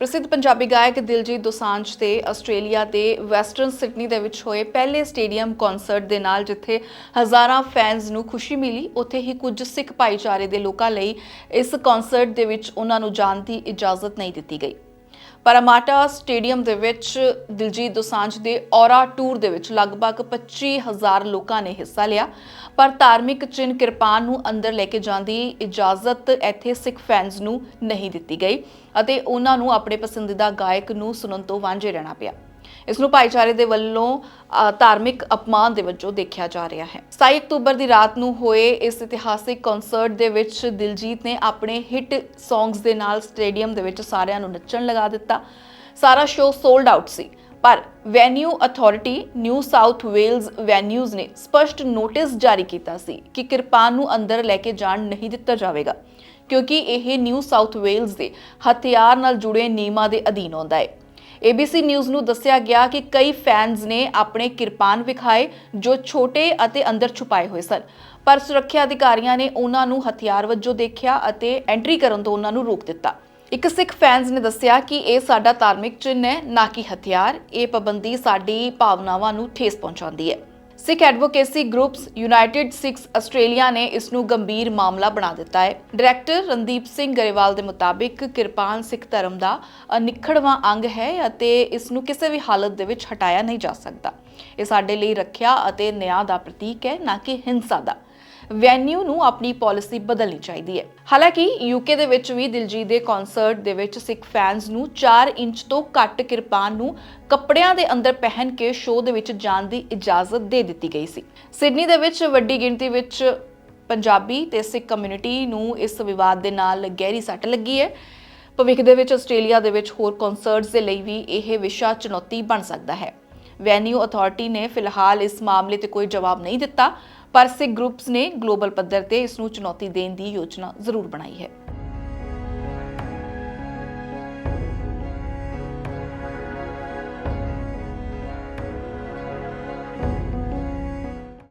ਪ੍ਰਸਿੱਧ ਪੰਜਾਬੀ ਗਾਇਕ ਦਿਲਜੀਤ ਦੋਸਾਂਝ ਤੇ ਆਸਟ੍ਰੇਲੀਆ ਦੇ ਵੈਸਟਰਨ ਸਿਡਨੀ ਦੇ ਵਿੱਚ ਹੋਏ ਪਹਿਲੇ ਸਟੇਡੀਅਮ ਕਨਸਰਟ ਦੇ ਨਾਲ ਜਿੱਥੇ ਹਜ਼ਾਰਾਂ ਫੈਨਸ ਨੂੰ ਖੁਸ਼ੀ ਮਿਲੀ, ਉੱਥੇ ਹੀ ਕੁਝ ਸਿੱਖ ਭਾਈਚਾਰੇ ਦੇ ਲੋਕਾਂ ਲਈ ਇਸ ਕਨਸਰਟ ਦੇ ਵਿੱਚ ਉਹਨਾਂ ਨੂੰ ਜਾਣ ਦੀ ਇਜਾਜ਼ਤ ਨਹੀਂ ਦਿੱਤੀ ਗਈ। ਪਰਮਾਟਾ ਸਟੇਡੀਅਮ ਦੇ ਵਿੱਚ ਦਿਲਜੀਤ ਦੋਸਾਂਝ ਦੇ ਔਰਾ ਟੂਰ ਦੇ ਵਿੱਚ ਲਗਭਗ 25000 ਲੋਕਾਂ ਨੇ ਹਿੱਸਾ ਲਿਆ। ਪਰ ਧਾਰਮਿਕ ਚਿੰਨ੍ਹ ਕਿਰਪਾਨ ਨੂੰ ਅੰਦਰ ਲੈ ਕੇ ਜਾਣ ਦੀ ਇਜਾਜ਼ਤ ਇੱਥੇ ਸਿੱਖ ਫੈਨਸ ਨੂੰ ਨਹੀਂ ਦਿੱਤੀ ਗਈ ਅਤੇ ਉਹਨਾਂ ਨੂੰ ਆਪਣੇ ਪਸੰਦੀਦਾ ਗਾਇਕ ਨੂੰ ਸੁਣਨ ਤੋਂ ਵਾਂਝੇ ਰਹਿਣਾ ਪਿਆ। ਇਸ ਨੂੰ ਭਾਈਚਾਰੇ ਦੇ ਵੱਲੋਂ ਧਾਰਮਿਕ ਅਪਮਾਨ ਦੇ ਵਜੋਂ ਦੇਖਿਆ ਜਾ ਰਿਹਾ ਹੈ। 27 ਅਕਤੂਬਰ ਦੀ ਰਾਤ ਨੂੰ ਹੋਏ ਇਸ ਇਤਿਹਾਸਿਕ ਕਨਸਰਟ ਦੇ ਵਿੱਚ ਦਿਲਜੀਤ ਨੇ ਆਪਣੇ ਹਿੱਟ ਸੌਂਗਸ ਦੇ ਨਾਲ ਸਟੇਡੀਅਮ ਦੇ ਵਿੱਚ ਸਾਰਿਆਂ ਨੂੰ ਨੱਚਣ ਲਗਾ ਦਿੱਤਾ। ਸਾਰਾ ਸ਼ੋਅ ਸੋਲਡ ਆਊਟ ਸੀ। ਪਰ venue authority New South Wales venues ਨੇ ਸਪਸ਼ਟ ਨੋਟਿਸ ਜਾਰੀ ਕੀਤਾ ਸੀ ਕਿ ਕਿਰਪਾਨ ਨੂੰ ਅੰਦਰ ਲੈ ਕੇ ਜਾਣ ਨਹੀਂ ਦਿੱਤਾ ਜਾਵੇਗਾ, ਕਿਉਂਕਿ ਇਹ ਨਿਊ ਸਾਊਥ ਵੇਲਜ਼ ਦੇ ਹਥਿਆਰ ਨਾਲ ਜੁੜੇ ਨਿਯਮਾਂ ਦੇ ਅਧੀਨ ਆਉਂਦਾ ਹੈ। ABC ਨਿਊਜ਼ ਨੂੰ ਦੱਸਿਆ ਗਿਆ ਕਿ ਕਈ ਫੈਨਸ ਨੇ ਆਪਣੇ ਕਿਰਪਾਨ ਵਿਖਾਏ, ਜੋ ਛੋਟੇ ਅਤੇ ਅੰਦਰ ਛੁਪਾਏ ਹੋਏ ਸਨ। ਪਰ ਸੁਰੱਖਿਆ ਅਧਿਕਾਰੀਆਂ ਨੇ ਉਹਨਾਂ ਨੂੰ ਹਥਿਆਰ ਵਜੋਂ ਦੇਖਿਆ ਅਤੇ ਐਂਟਰੀ ਕਰਨ ਤੋਂ ਉਹਨਾਂ ਨੂੰ ਰੋਕ ਦਿੱਤਾ। ਇੱਕ ਸਿੱਖ ਫੈਨਸ ਨੇ ਦੱਸਿਆ ਕਿ ਇਹ ਸਾਡਾ ਧਾਰਮਿਕ ਚਿੰਨ੍ਹ ਹੈ, ਨਾ ਕਿ ਹਥਿਆਰ। ਇਹ ਪਾਬੰਦੀ ਸਾਡੀ ਭਾਵਨਾਵਾਂ ਨੂੰ ਠੇਸ ਪਹੁੰਚਾਉਂਦੀ ਹੈ। Sikh advocacy groups United Sikhs Australia ਨੇ ਇਸ ਨੂੰ ਗੰਭੀਰ ਮਾਮਲਾ ਬਣਾ ਦਿੱਤਾ ਹੈ। ਡਾਇਰੈਕਟਰ ਰਣਦੀਪ ਸਿੰਘ ਗਰੇਵਾਲ ਦੇ ਮੁਤਾਬਿਕ ਕਿਰਪਾਨ ਸਿੱਖ ਧਰਮ ਦਾ ਅਨਿੱਖੜਵਾਂ ਅੰਗ ਹੈ ਅਤੇ ਇਸ ਨੂੰ ਕਿਸੇ ਵੀ ਹਾਲਤ ਦੇ ਵਿੱਚ ਹਟਾਇਆ ਨਹੀਂ ਜਾ ਸਕਦਾ। ਇਹ ਸਾਡੇ ਲਈ ਰੱਖਿਆ ਅਤੇ ਨਿਆਂ ਦਾ ਪ੍ਰਤੀਕ ਹੈ, ਨਾ ਕਿ ਹਿੰਸਾ ਦਾ। ਵੈਨਿਊ ਨੂੰ ਆਪਣੀ ਪਾਲਿਸੀ ਬਦਲਣੀ ਚਾਹੀਦੀ ਹੈ। ਹਾਲਾਂਕਿ ਯੂਕੇ ਦੇ ਵਿੱਚ ਵੀ ਦਿਲਜੀਤ ਦੇ ਕਨਸਰਟ ਦੇ ਵਿੱਚ ਸਿੱਖ ਫੈਨਸ ਨੂੰ 4 ਇੰਚ ਤੋਂ ਘੱਟ ਕਿਰਪਾਨ ਨੂੰ ਕੱਪੜਿਆਂ ਦੇ ਅੰਦਰ ਪਹਿਨ ਕੇ ਸ਼ੋਅ ਦੇ ਵਿੱਚ ਜਾਣ ਦੀ ਇਜਾਜ਼ਤ ਦੇ ਦਿੱਤੀ ਗਈ ਸੀ। ਸਿਡਨੀ ਦੇ ਵਿੱਚ ਵੱਡੀ ਗਿਣਤੀ ਵਿੱਚ ਪੰਜਾਬੀ ਤੇ ਸਿੱਖ ਕਮਿਊਨਿਟੀ ਨੂੰ ਇਸ ਵਿਵਾਦ ਦੇ ਨਾਲ ਗਹਿਰੀ ਸੱਟ ਲੱਗੀ ਹੈ। ਭਵਿੱਖ ਦੇ ਵਿੱਚ ਆਸਟ੍ਰੇਲੀਆ ਦੇ ਵਿੱਚ ਹੋਰ ਕਨਸਰਟਸ ਦੇ ਲਈ ਵੀ ਇਹ ਵਿਸ਼ਾ ਚੁਣੌਤੀ ਬਣ ਸਕਦਾ ਹੈ। ਵੈਨਿਊ ਅਥਾਰਟੀ ਨੇ ਫਿਲਹਾਲ ਇਸ ਮਾਮਲੇ ਤੇ ਕੋਈ ਜਵਾਬ ਨਹੀਂ ਦਿੱਤਾ, ਪਰ ਸਿੱਖ ਗਰੁੱਪਸ ਨੇ ਗਲੋਬਲ ਪੱਧਰ ਤੇ ਇਸ ਨੂੰ ਚੁਣੌਤੀ ਦੇਣ ਦੀ ਯੋਜਨਾ ਜ਼ਰੂਰ ਬਣਾਈ ਹੈ।